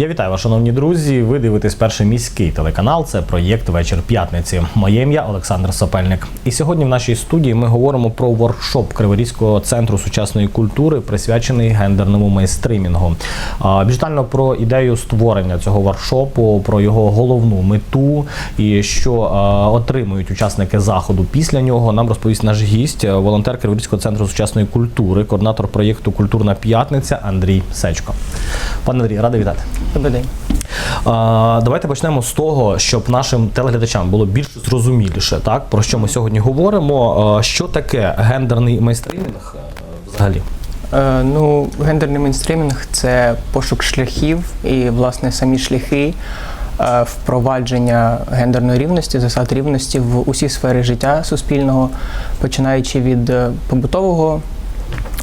Я вітаю вас, шановні друзі. Ви дивитесь перший міський телеканал. Це проєкт Вечір п'ятниці. Моє ім'я Олександр Сопельник. І сьогодні в нашій студії ми говоримо про воркшоп Криворізького центру сучасної культури, присвячений гендерному мейнстримінгу. А, Більш про ідею створення цього воркшопу, про його головну мету і що отримують учасники заходу після нього. Нам розповість наш гість, волонтер Криворізького центру сучасної культури, координатор проєкту Культурна п'ятниця Андрій Сечко. Пане Андрій, радий вітати. Добрий день. Давайте почнемо з того, щоб нашим телеглядачам було більш зрозуміліше, так про що ми сьогодні говоримо. Що таке гендерний майстринг е, взагалі? Е, ну, гендерний мейнстрімінг це пошук шляхів і, власне, самі шляхи е, впровадження гендерної рівності, засад рівності в усі сфери життя суспільного, починаючи від побутового,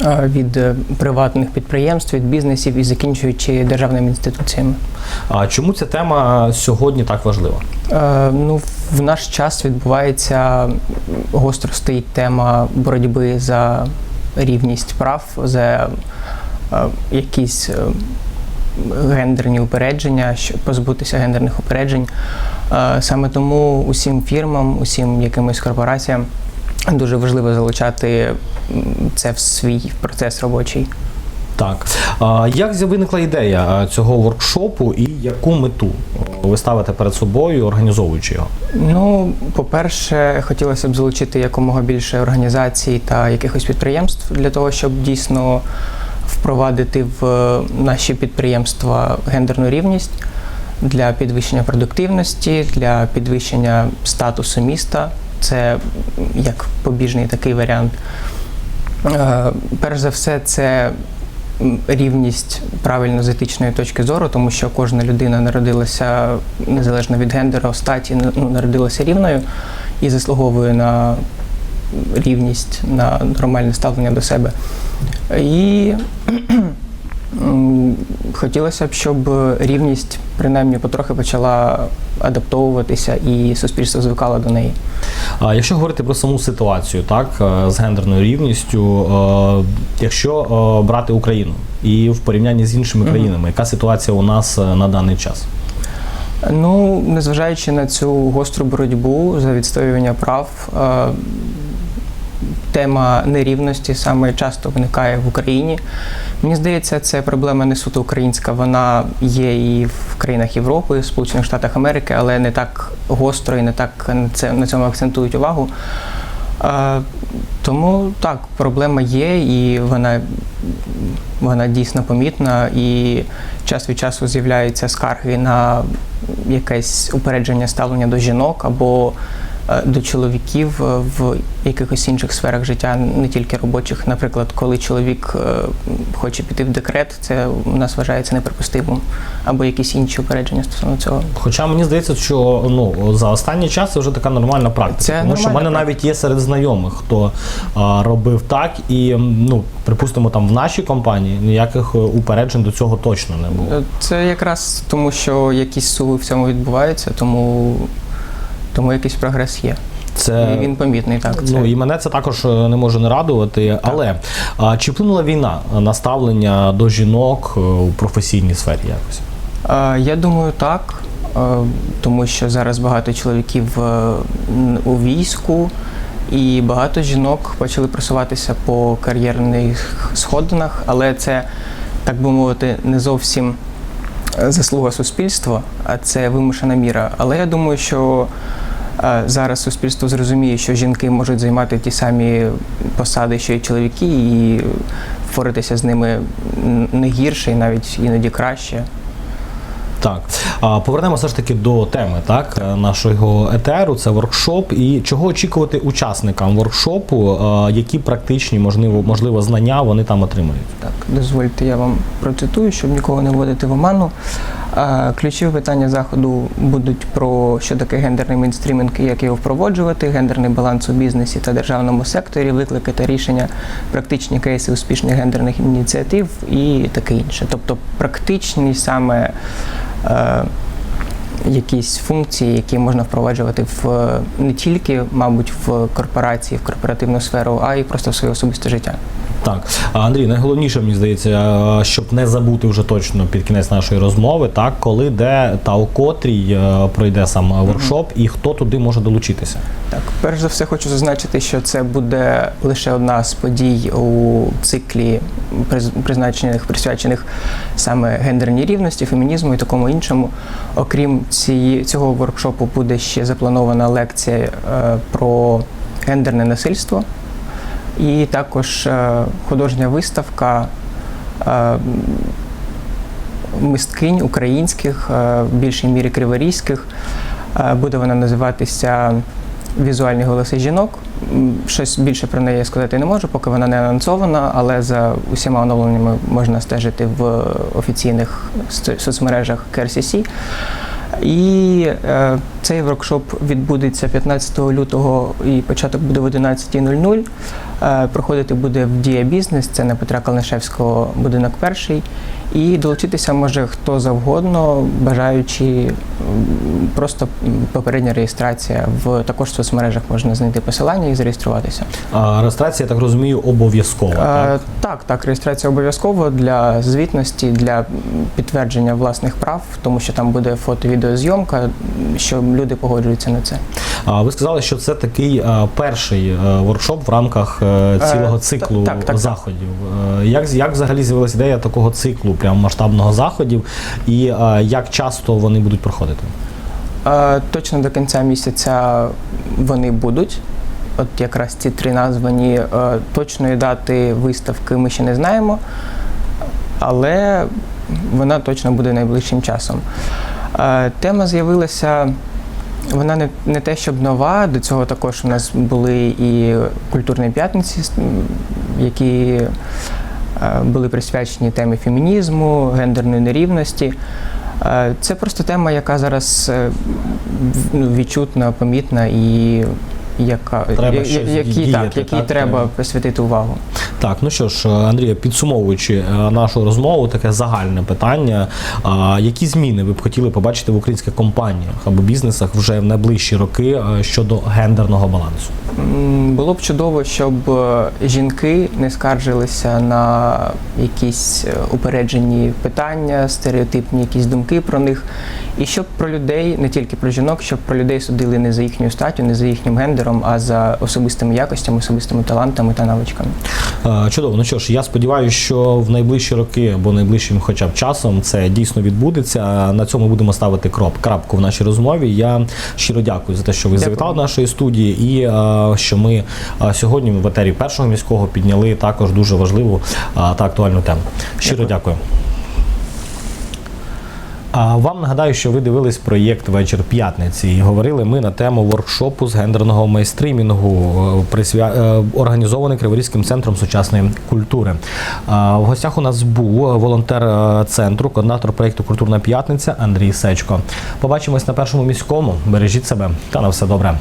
від е, приватних підприємств, від бізнесів і закінчуючи державними інституціями. А чому ця тема сьогодні так важлива? Е, Ну, в наш час відбувається гостро стоїть тема боротьби за рівність прав, за е, якісь е, гендерні упередження, щоб позбутися гендерних упереджень. Е, Саме тому усім фірмам, усім якимось корпораціям дуже важливо залучати це в свій процес робочий. Так а як виникла ідея е, цього воркшопу і яку мету ви ставите перед собою, організовуючи його? Ну, по-перше, хотілося б залучити якомога більше організацій та якихось підприємств для того, щоб дійсно впровадити в наші підприємства гендерну рівність для підвищення продуктивності, для підвищення статусу міста. Це як побіжний такий варіант. Е, Перш за все, це рівність правильно з етичної точки зору, тому що кожна людина народилася незалежно від гендеру, статі, ну, народилася рівною і заслуговує на рівність, на нормальне ставлення до себе. І хотілося б, щоб рівність принаймні потрохи почала адаптовуватися і суспільство звикало до неї. А якщо говорити про саму ситуацію, так е, з гендерною рівністю, е, якщо е, брати Україну і в порівнянні з іншими країнами, яка ситуація у нас на даний час? Ну, незважаючи на цю гостру боротьбу за відстоювання прав, тема нерівності саме часто виникає в Україні. Мені здається, це проблема не суто українська, вона є і в країнах Європи, Сполучених Штатах Америки, але не так гостро і не так на цьому акцентують увагу. Тому так, проблема є, і вона, вона дійсно помітна. І час від часу з'являються скарги на якесь упередження ставлення до жінок або до чоловіків е, в якихось інших сферах життя, не тільки робочих. Наприклад, коли чоловік е, хоче піти в декрет, це у нас вважається неприпустимим, або якісь інші упередження стосовно цього. Хоча мені здається, що ну за останній час це вже така нормальна практика. Це тому що в мене навіть є серед знайомих, хто а, робив так, і ну припустимо, там в нашій компанії ніяких е, упереджень до цього точно не було. Е, Це якраз тому, що якісь суви в цьому відбуваються, тому, тому якийсь прогрес є. Це І він помітний, так. Це. Ну і мене це також е, не може не радувати. Але а, чи вплинула війна на ставлення до жінок е, у професійній сфері якось? Е, Я думаю, так. е, Тому що зараз багато чоловіків у війську, і багато жінок почали просуватися по кар'єрних сходинах, але це, так би мовити, не зовсім заслуга суспільства, а це вимушена міра. Але я думаю, що зараз суспільство зрозуміє, що жінки можуть займати ті самі посади, що й чоловіки, і впоратися з ними не гірше і навіть іноді краще. Так, а повернемо все ж таки до теми так е, нашого етеру. Це воркшоп. І чого очікувати учасникам воркшопу, е, які практичні можливо можливо знання вони там отримають? Так, дозвольте, я вам процитую, щоб нікого не вводити в оману. Ключові питання заходу будуть про що таке гендерний мейнстрімінг і як його впроваджувати, гендерний баланс у бізнесі та державному секторі, виклики та рішення, практичні кейси успішних гендерних ініціатив і таке інше. Тобто практичні саме е, якісь функції, які можна впроваджувати в не тільки, мабуть, в корпорації, в корпоративну сферу, а й просто в своє особисте життя. Так, Андрій, найголовніше мені здається, щоб не забути вже точно під кінець нашої розмови, так коли, де та у котрій е, пройде сам воркшоп, і хто туди може долучитися. Так, перш за все хочу зазначити, що це буде лише одна з подій у циклі приз- призначених, присвячених саме гендерній рівності, фемінізму і такому іншому. Окрім цієї, цього воркшопу буде ще запланована лекція е, про гендерне насильство, і також е, художня виставка. е, Мисткинь українських, е, в більшій мірі криворізьких. Буде вона називатися Візуальні голоси жінок. Щось більше про неї сказати не можу, поки вона не анонсована, але за усіма оновленнями можна стежити в офіційних соцмережах KRCC. І е, цей воркшоп відбудеться 15 лютого і початок буде в 11.00. Е, проходити буде в Дія Бізнес, це на Петра Калнишевського будинок перший. І долучитися може хто завгодно, бажаючи просто попередня реєстрація в також в соцмережах можна знайти посилання і зареєструватися. А, реєстрація, я так розумію, обов'язкова. Е, Так? так, так, реєстрація обов'язково для звітності, для підтвердження власних прав, тому що там буде фото-відеозйомка, що люди погоджуються на це. А, ви сказали, що це такий е, перший воркшоп в рамках цілого Е, циклу так, так, так. заходів. Е, Як, як взагалі з'явилася ідея такого циклу, прям масштабного заходів, і е, як часто вони будуть проходити? Е, Точно до кінця місяця вони будуть. От якраз ці три названі Е, точної дати виставки ми ще не знаємо, але вона точно буде найближчим часом. Е, Тема з'явилася. Вона не, не те, щоб нова. До цього також у нас були і культурні п'ятниці, які е, були присвячені темі фемінізму, гендерної нерівності. Е, Це просто тема, яка зараз е, ну, відчутна, помітна і яка, Треба я- які, діяти, так, якій так, треба треба. присвятити увагу. Так, ну що ж, Андрія, підсумовуючи е, нашу розмову, таке загальне питання. А, Які зміни ви б хотіли побачити в українських компаніях або бізнесах вже в найближчі роки е, щодо гендерного балансу? Було б чудово, щоб е, жінки не скаржилися на якісь е, упереджені питання, стереотипні якісь думки про них, і щоб про людей, не тільки про жінок, щоб про людей судили не за їхню статтю, не за їхнім гендером, а за особистими якостями, особистими талантами та навичками. Е, Чудово. Ну що ж, я сподіваюся, що в найближчі роки або найближчим, хоча б часом, це дійсно відбудеться. На цьому будемо ставити кроп, крапку в нашій розмові. Я щиро дякую за те, що ви Дякую. завітали до нашої студії, і е, що ми е, сьогодні в етері першого міського підняли також дуже важливу та актуальну тему. Щиро дякую. А вам нагадаю, що ви дивились проєкт Вечір п'ятниці і говорили ми на тему воркшопу з гендерного майстримінгу, е, е, організований Криворізьким центром сучасної культури. А, В гостях у нас був волонтер е, центру, координатор проєкту Культурна п'ятниця Андрій Сечко. Побачимось на першому міському. Бережіть себе та на все добре.